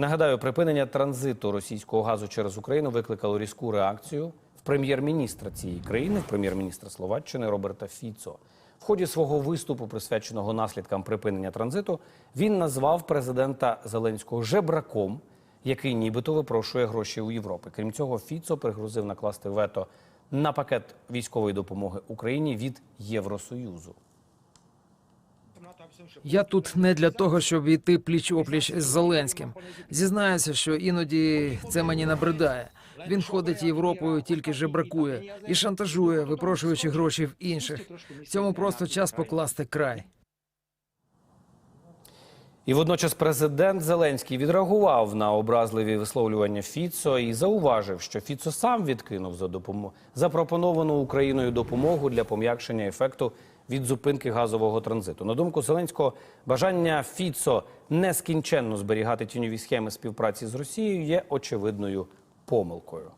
Нагадаю, припинення транзиту російського газу через Україну викликало різку реакцію в прем'єр-міністра цієї країни, в прем'єр-міністра Словаччини Роберта Фіцо. В ході свого виступу, присвяченого наслідкам припинення транзиту, він назвав президента Зеленського жебраком, який нібито випрошує гроші у Європи. Крім цього, Фіцо пригрозив накласти вето на пакет військової допомоги Україні від Євросоюзу. Я тут не для того, щоб йти пліч опліч з Зеленським. Зізнаюся, що іноді це мені набридає. Він ходить Європою, тільки жебракує і шантажує, випрошуючи гроші в інших. Цьому просто час покласти край. І водночас президент Зеленський відреагував на образливі висловлювання Фіцо і зауважив, що Фіцо сам відкинув за допомогу запропоновану Україною допомогу для пом'якшення ефекту від зупинки газового транзиту. На думку Зеленського, бажання Фіцо нескінченно зберігати тіньові схеми співпраці з Росією є очевидною помилкою.